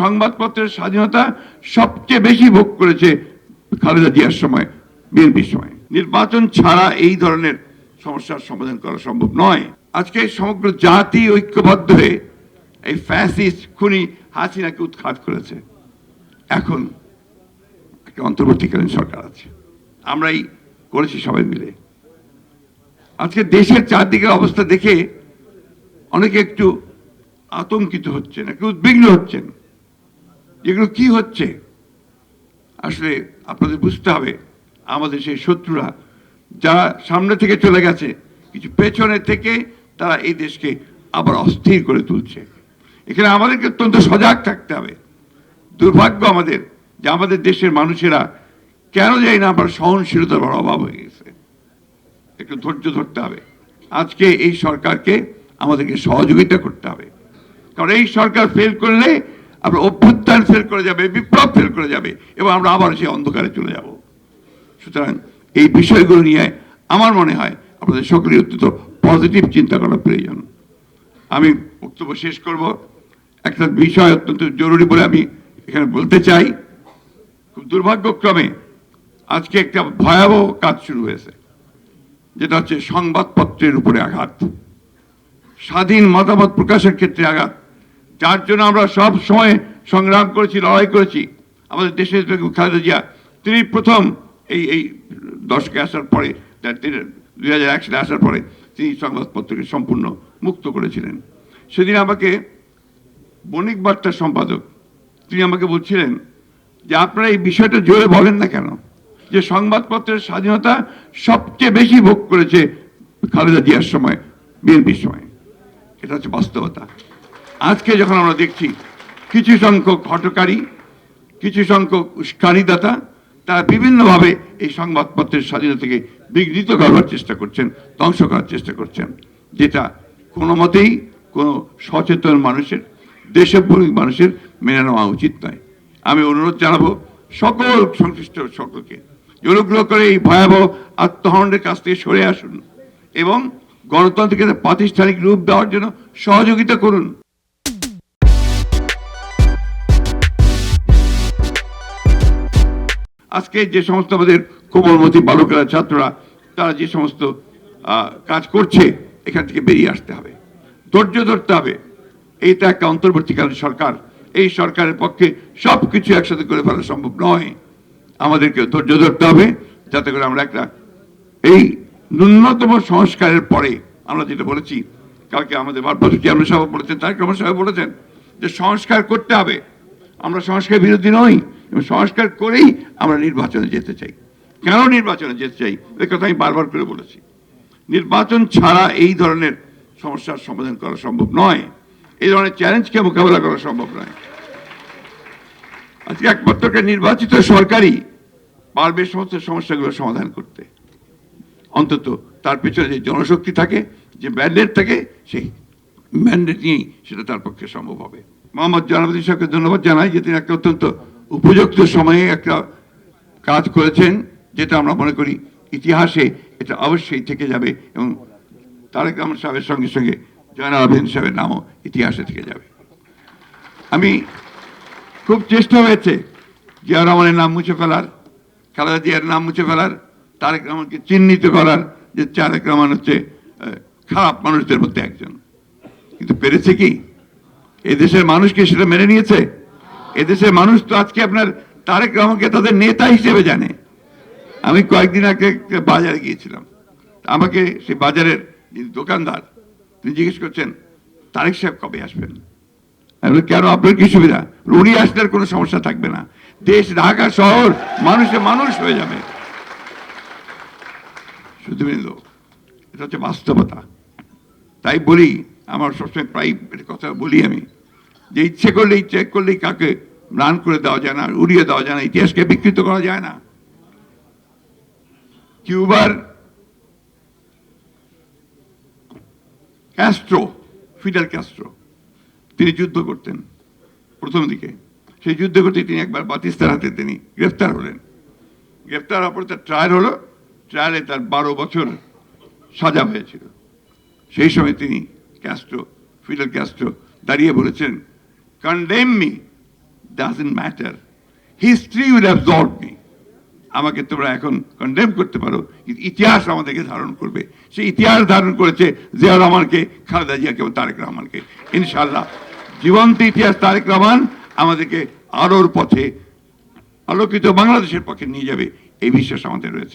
সংবাদপত্রের স্বাধীনতা সবচেয়ে বেশি ভোগ করেছে খালেদা জিয়ার সময়, বিএনপির সময়। নির্বাচন ছাড়া এই ধরনের সমস্যার সমাধান করা সম্ভব নয়। আজকে সমগ্র জাতি ঐক্যবদ্ধ হয়ে এই ফ্যাসিস্ট খুনি হাসিনাকে উৎখাত করেছে। এখন একটা অন্তর্বর্তীকালীন সরকার আছে। আমরাই করেছি সবাই মিলে। আজকে দেশের চারদিকের অবস্থা দেখে অনেকে একটু আতঙ্কিত হচ্ছেন, একটু উদ্বিগ্ন হচ্ছেন। এগুলো কি হচ্ছে? আসলে আপনাদের বুঝতে হবে, আমাদের সেই শত্রুরা যারা সামনে থেকে চলে গেছে, কিছু পেছনে থেকে তারা এই দেশকে আবার অস্থির করে তুলছে। এখানে আমাদেরকে অত্যন্ত সজাগ থাকতে হবে। দুর্ভাগ্য আমাদের যে আমাদের দেশের মানুষেরা কেন যাই না আবার সহনশীলতার বড় অভাব হয়ে গেছে। একটু ধৈর্য ধরতে হবে। আজকে এই সরকারকে আমাদেরকে সহযোগিতা করতে হবে। কারণ এই সরকার ফেল করলে আমরা অভ্যুত্থান ফেল করে যাবে, বিপ্লব ফেল করে যাবে, এবং আমরা আবার সেই অন্ধকারে চলে যাব। সুতরাং এই বিষয়গুলো নিয়ে আমার মনে হয় আপনাদের সকলেই অত্যন্ত পজিটিভ চিন্তা করা প্রয়োজন। আমি বক্তব্য শেষ করব। একটা বিষয় অত্যন্ত জরুরি বলে আমি এখানে বলতে চাই। খুব দুর্ভাগ্যক্রমে আজকে একটা ভয়াবহ কাজ শুরু হয়েছে, যেটা হচ্ছে সংবাদপত্রের উপরে আঘাত। স্বাধীন মতামত প্রকাশের ক্ষেত্রে আঘাত। যার জন্য আমরা সব সময় সংগ্রাম করেছি, লড়াই করেছি। আমাদের দেশের খালেদা জিয়া, তিনি প্রথম এই এই দশকে আসার পরে দুই হাজার এক সালে আসার পরে তিনি সংবাদপত্রকে সম্পূর্ণ মুক্ত করেছিলেন। সেদিন আমাকে বণিক বার্তার সম্পাদক, তিনি আমাকে বলছিলেন যে, আপনারা এই বিষয়টা জোরে বলেন না কেন? যে সংবাদপত্রের স্বাধীনতা সবচেয়ে বেশি ভোগ করেছে খালেদা জিয়ার সময়, বিএনপির সময়। এটা হচ্ছে বাস্তবতা। আজকে যখন আমরা দেখছি কিছু সংখ্যক হটকারী, কিছু সংখ্যক উস্কানিদাতা, তারা বিভিন্নভাবে এই সংবাদপত্রের স্বাধীনতাকে বিঘ্নিত করবার চেষ্টা করছেন, ধ্বংস করার চেষ্টা করছেন, যেটা কোনো মতেই কোনো সচেতন মানুষের, দেশপ্রেমিক মানুষের মেনে নেওয়া উচিত নয়। আমি অনুরোধ জানাব সকল সংশ্লিষ্ট সকলকে, অনুগ্রহ করে এই ভয়াবহ আত্মহরণের কাছ থেকে সরে আসুন এবং গণতন্ত্রকে প্রাতিষ্ঠানিক রূপ দেওয়ার জন্য সহযোগিতা করুন। আজকে যে সমস্ত আমাদের কোমলমতি বালকেরা, ছাত্ররা, তারা যে সমস্ত কাজ করছে, এখান থেকে বেরিয়ে আসতে হবে। ধৈর্য ধরতে হবে। এইটা একটা অন্তর্বর্তীকালীন সরকার। এই সরকারের পক্ষে সব কিছু একসাথে করে ফেলা সম্ভব নয়। আমাদেরকে ধৈর্য ধরতে হবে, যাতে করে আমরা একটা, এই ন্যূনতম সংস্কারের পরে আমরা যেটা বলেছি, কালকে আমাদের ভারপ্রাপ্ত চেয়ারম্যান সাহেব বলেছেন, তারেক রহমান সাহেব বলেছেন যে সংস্কার করতে হবে। আমরা সংস্কার বিরোধী নই। এবং সংস্কার করেই আমরা নির্বাচনে যেতে চাই। কেন নির্বাচনে যেতে চাই? এ কথা আমি বারবার করে বলেছি। নির্বাচন ছাড়া এই ধরনের সমস্যার সমাধান করা সম্ভব নয়। এই ধরনের চ্যালেঞ্জকে মোকাবেলা করা সম্ভব নয়। আজকে একমাত্র নির্বাচিত সরকারই পারবে সমস্ত সমস্যাগুলো সমাধান করতে। অন্তত তার পেছনে যে জনশক্তি থাকে, যে ম্যান্ডেট থাকে, সেই ম্যান্ডেট নিয়েই সেটা তার পক্ষে সম্ভব হবে। মোহাম্মদ জানাবুদ্দিন সাহেবকে ধন্যবাদ জানাই যে তিনি একটা অত্যন্ত উপযুক্ত সময়ে একটা কাজ করেছেন, যেটা আমরা মনে করি ইতিহাসে এটা অবশ্যই থেকে যাবে এবং তারেক রহমান সাহেবের সঙ্গে সঙ্গে জয়নাল আবেদিন সাহেবের নামও ইতিহাসে থেকে যাবে। আমি খুব চেষ্টা হয়েছে জিয়া রহমানের নাম মুছে ফেলার, খালেদা জিয়ার নাম মুছে ফেলার, তারেক রহমানকে চিহ্নিত করার যে তারেক রহমান হচ্ছে খারাপ মানুষদের মধ্যে একজন। কিন্তু পেরেছে কি? এদেশের মানুষকে সেটা মেনে নিয়েছে? এদেশের মানুষ তো আজকে আপনার তারেক রহমানকে তাদের নেতা হিসেবে জানে। আমি কয়েকদিন আগে বাজারে গিয়েছিলাম। আমাকে সেই বাজারের যিনি দোকানদার, তিনি জিজ্ঞেস করছেন, তারেক সাহেব কবে আসবেন? কেন? আপনার কি সুবিধা? উনি আসলে কোনো সমস্যা থাকবে না। দেশ, ঢাকা শহর, মানুষে মানুষ হয়ে যাবে। শুধুবৃন্দ এটা হচ্ছে বাস্তবতা। তাই বলি, আমার সবসময় প্রায় কথা বলি আমি। যে ইচ্ছে করলে ইচ্ছে, করলেই কাকে রান করে দেওয়া যায় না, উড়িয়ে দেওয়া যায় না, ইতিহাসকে বিকৃত করা যায় না। কিউবার ক্যাস্ট্রো, ফিডেল ক্যাস্ট্রো, তিনি যুদ্ধ করতেন প্রথম দিকে। সেই যুদ্ধ করতে তিনি একবার পাকিস্তান হাতে তিনি গ্রেফতার হলেন। গ্রেফতার হওয়ার পর তার ট্রায়াল হলো ট্রায়ালে তার বারো বছর সাজা হয়েছিল। সেই সময় তিনি ক্যাস্ট্রো, ফিডেল ক্যাস্ট্রো দাঁড়িয়ে বলেছেন condemn me doesn't matter history will absorb me আমাকে তোমরা এখন কন্ডেম করতে পারো। ইতিহাস আমাদেরকে ধারণ করবে। সে ইতিহাস ধারণ করেছে জিয়া রহমানকে, খালেদা জিয়াকে এবং তারেক রহমানকে। ইনশাল্লাহ জীবন্ত ইতিহাস তারেক রহমান আমাদেরকে আলোর পথে, আলোকিত বাংলাদেশের পক্ষে নিয়ে যাবে। এই বিশ্বাস আমাদের রয়েছে।